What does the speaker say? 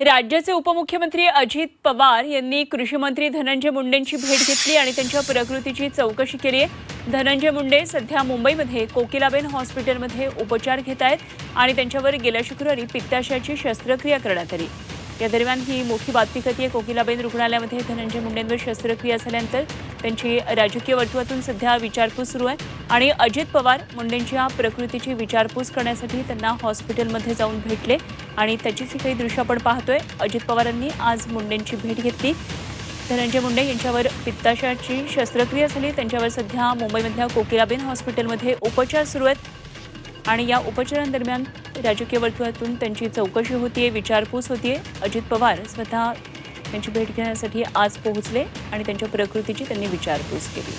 राज्याचे उपमुख्यमंत्री अजित पवार यांनी कृषी मंत्री धनंजय मुंडेंची भेट घेतली आणि त्यांच्या प्रकृतीची चौकशी केली आहे. धनंजय मुंडे सध्या मुंबईमध्ये कोकिलाबेन हॉस्पिटलमध्ये उपचार घेत आहेत आणि त्यांच्यावर गेल्या शुक्रवारी पित्ताशयाची शस्त्रक्रिया करण्यात आली. या दरम्यान ही मोठी बातमी कधी आहे. कोकिलाबेन रुग्णालयामध्ये धनंजय मुंडेंवर शस्त्रक्रिया झाल्यानंतर त्यांची राजकीय वर्तुळातून सध्या विचारपूस सुरू आहे. आणि अजित पवार मुंडेंच्या प्रकृतीची विचारपूस करण्यासाठी त्यांना हॉस्पिटलमध्ये जाऊन भेटले. आणि त्याचीच काही दृश्य आपण पाहतोय. अजित पवारांनी आज मुंडेंची भेट घेतली. धनंजय मुंडे यांच्यावर पित्ताशयाची शस्त्रक्रिया झाली. त्यांच्यावर सध्या मुंबईमधल्या कोकिलाबेन हॉस्पिटलमध्ये उपचार सुरू आहेत. आणि या उपचारांदरम्यान राजकीय वर्तुळातून त्यांची चौकशी होतीये विचारपूस होतीये. अजित पवार स्वतः त्यांची भेट घेण्यासाठी आज पोहोचले आणि त्यांच्या प्रकृतीची त्यांनी विचारपूस केली.